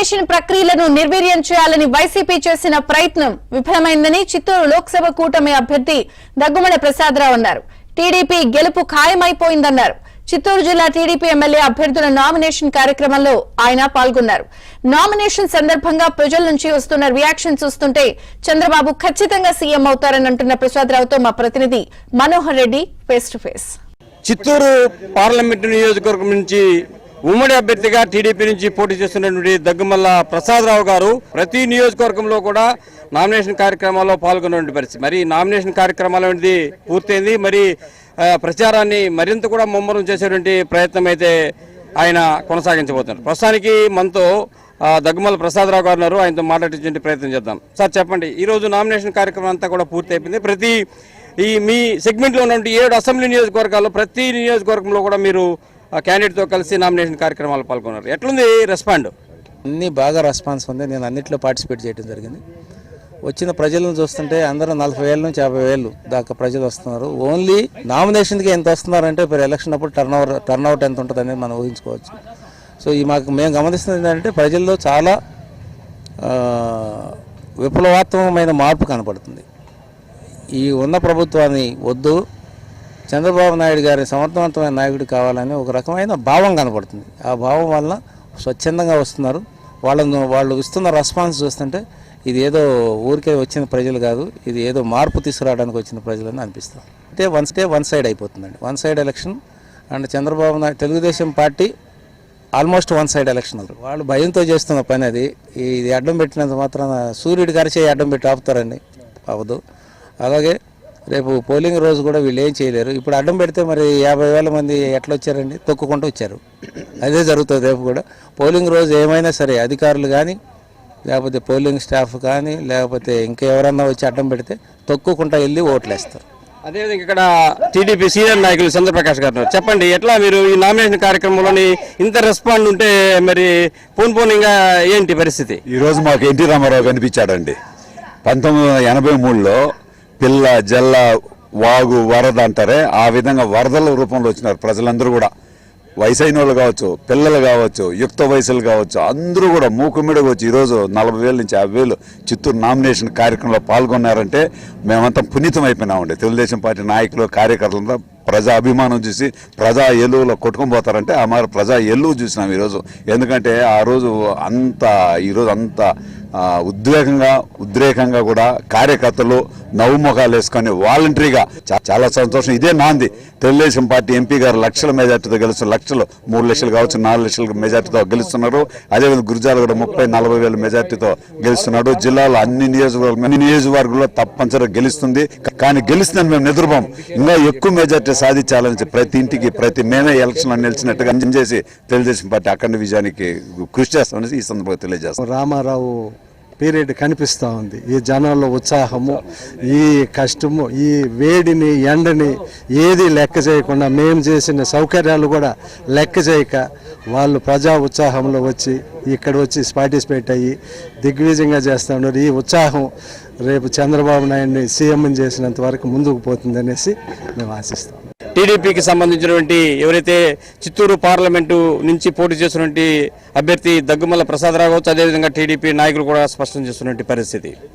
Nomination ప్రక్రియలను నిర్వీర్యం చేయాలని వైసీపీ చేసిన ప్రయత్నం విఫలమైందని చిత్తూరు లోక్సభ కూటమి అభ్యర్థి దగ్గుమల ప్రసాదరావు అన్నారు. టీడీపీ గెలుపు ఖాయమైపోయిందన్నారు. చిత్తూరు జిల్లా టీడీపీ ఎమ్మెల్యే అభ్యర్థుల నామినేషన్ కార్యక్రమంలో ఆయన పాల్గొన్నారు. నామినేషన్ సందర్భంగా ప్రజల నుంచి వస్తున్న రియాక్షన్ చూస్తుంటే చంద్రబాబు ఖచ్చితంగా సీఎం అవుతారని అంటున్న ప్రసాదరావుతో మా ప్రతినిధి Manohar Reddy face to face. Chittoor parliament నియోజకవర్గం నుంచి ఉమ్మడి అభ్యర్థిగా టీడీపీ నుంచి పోటీ చేస్తున్నటువంటి దగ్గుమల్ల ప్రసాదరావు గారు ప్రతి నియోజకవర్గంలో కూడా నామినేషన్ కార్యక్రమాల్లో పాల్గొన్నటువంటి పరిస్థితి. మరి నామినేషన్ కార్యక్రమాలు అనేది పూర్తయింది. మరి ప్రచారాన్ని మరింత కూడా ముమ్మరం చేసేటువంటి ప్రయత్నం అయితే ఆయన కొనసాగించబోతున్నారు. ప్రస్తుతానికి మనతో దగ్గుమల ప్రసాదరావు గారు ఉన్నారు. ఆయనతో మాట్లాడించే ప్రయత్నం చేద్దాం. సార్ చెప్పండి. ఈరోజు నామినేషన్ కార్యక్రమం అంతా కూడా పూర్తి అయిపోయింది ప్రతి ఈ మీ సెగ్మెంట్లో ఉన్నటువంటి ఏడు అసెంబ్లీ నియోజకవర్గాల్లో ప్రతి నియోజకవర్గంలో కూడా మీరు క్యాండిడేట్తో కలిసి నామినేషన్ కార్యక్రమాలు పాల్గొన్నారు. ఎట్లుంది రెస్పాండ్ అన్ని బాగా రెస్పాన్స్ ఉంది. నేను అన్నింటిలో పార్టిసిపేట్ చేయడం జరిగింది. వచ్చిన ప్రజలను చూస్తుంటే అందరూ నలభై వేల నుంచి యాభై వేలు దాకా ప్రజలు వస్తున్నారు. ఓన్లీ నామినేషన్కి ఎంత వస్తున్నారంటే ఇప్పుడు ఎలక్షన్ అప్పుడు టర్న్ ఓవర్ టర్న్ అవుట్ ఎంత ఉంటుంది అనేది మనం ఊహించుకోవచ్చు. సో ఈ మాకు మేము గమనిస్తున్నది ఏంటంటే ప్రజల్లో చాలా విప్లవాత్మకమైన మార్పు కనపడుతుంది. ఈ ఉన్న ప్రభుత్వాన్ని వద్దు చంద్రబాబు నాయుడు గారి సమర్థవంతమైన నాయకుడు కావాలని ఒక రకమైన భావం కనపడుతుంది. ఆ భావం వలన స్వచ్ఛందంగా వస్తున్నారు. వాళ్ళను వాళ్ళు ఇస్తున్న రెస్పాన్స్ చూస్తుంటే ఇది ఏదో ఊరికే వచ్చిన ప్రజలు కాదు ఇది ఏదో మార్పు తీసుకురావడానికి వచ్చిన ప్రజలని అనిపిస్తుంది. అంటే వన్ స్టే వన్ సైడ్ అయిపోతుందండి. One side election and Chandrababu Naidu Telugu Desam party almost one side election వాళ్ళు భయంతో చేస్తున్న పని అది. ఇది అడ్డం పెట్టినంత మాత్రాన సూర్యుడి గారిచే అడ్డం పెట్టి ఆపుతారండి. అవ్వదు. అలాగే రేపు పోలింగ్ రోజు కూడా వీళ్ళు ఏం చేయలేరు. ఇప్పుడు అడ్డం పెడితే మరి యాభై వేల మంది ఎట్లా వచ్చారండి? తొక్కుకుంటూ వచ్చారు. అదే జరుగుతుంది రేపు కూడా. పోలింగ్ రోజు ఏమైనా సరే అధికారులు కానీ లేకపోతే పోలింగ్ స్టాఫ్ కానీ లేకపోతే ఇంకెవరన్నా వచ్చి అడ్డం పెడితే తొక్కుకుంటా వెళ్ళి ఓట్లేస్తారు. అదేవిధంగా ఇక్కడ టీడీపీ సీనియర్ నాయకులు చంద్రప్రకాష్ గారు. చెప్పండి ఎట్లా మీరు ఈ నామినేషన్ కార్యక్రమంలోని ఇంత రెస్పాండ్ ఉంటే మరి పోన్ పోనింగా ఏంటి పరిస్థితి? ఈ రోజు మాకు ఎన్టీ రామారావు కనిపించాడండి. పంతొమ్మిది వందల ఎనభై మూడులో పిల్ల జల్ల వాగు వరద అంటారే ఆ విధంగా వరదల రూపంలో వచ్చినారు ప్రజలందరూ కూడా. వయసైన వాళ్ళు కావచ్చు పిల్లలు కావచ్చు యుక్త వయసులు కావచ్చు అందరూ కూడా మూకుమ్మడిగా వచ్చి ఈరోజు నలభై వేల నుంచి యాభై వేలు చిత్తూరు నామినేషన్ కార్యక్రమంలో పాల్గొన్నారంటే మేమంతా పునీతం అయిపోయినామండి. తెలుగుదేశం పార్టీ నాయకులు కార్యకర్తలంతా ప్రజా అభిమానం చూసి ప్రజా ఎలువలో కొట్టుకొని పోతారంటే ఆ మరి ప్రజా ఎల్లు చూసినాం ఈరోజు. ఎందుకంటే ఆ రోజు అంత ఈరోజు అంత ఉద్వేగంగా ఉద్రేకంగా కూడా కార్యకర్తలు నవ్వుముఖాలు వేసుకొని వాలంటరీగా చాలా సంతోషం. ఇదే నాంది. తెలుగుదేశం పార్టీ ఎంపీ గారు లక్షల మెజార్టీతో గెలుస్తున్నారు లక్షలు మూడు లక్షలు కావచ్చు నాలుగు లక్షల మెజార్టీతో గెలుస్తున్నారు. అదేవిధంగా గురిజాలు కూడా ముప్పై నలభై వేల మెజార్టీతో గెలుస్తున్నాడు. జిల్లాలో అన్ని నియోజకవర్గ అన్ని నియోజకవర్గంలో తప్పనిసరిగా గెలుస్తుంది. కానీ గెలిచిన మేము నిద్రపోం ఇంకా ఎక్కువ మెజార్టీ సాధించాలని ప్రతి ఇంటికి ప్రతి మేమే ఎలక్షన్ నిలిచినట్టుగా చేసి తెలుగుదేశం పార్టీ అఖండ విజయానికి కృషి చేస్తామని ఈ సందర్భంగా తెలియజేస్తాం. రామారావు పీరియడ్ కనిపిస్తూ ఉంది. ఈ జనాల్లో ఉత్సాహము ఈ కష్టము ఈ వేడిని ఎండని ఏది లెక్క చేయకుండా మేము చేసిన సౌకర్యాలు కూడా లెక్క చేయక వాళ్ళు ప్రజా ఉత్సాహంలో వచ్చి ఇక్కడ వచ్చి పార్టిసిపేట్ అయ్యి దిగ్విజయంగా చేస్తూ ఉన్నారు ఈ ఉత్సాహం రేపు చంద్రబాబు నాయుడిని సీఎం చేసినంత వరకు ముందుకు పోతుందనేసి మేము ఆశిస్తాం. టీడీపీకి సంబంధించినటువంటి ఎవరైతే చిత్తూరు పార్లమెంటు నుంచి పోటీ చేసినటువంటి అభ్యర్థి దగ్గుమల్ల ప్రసాదరావు కావచ్చు అదేవిధంగా టీడీపీ నాయకులు కూడా స్పష్టం చేస్తున్నటువంటి పరిస్థితి.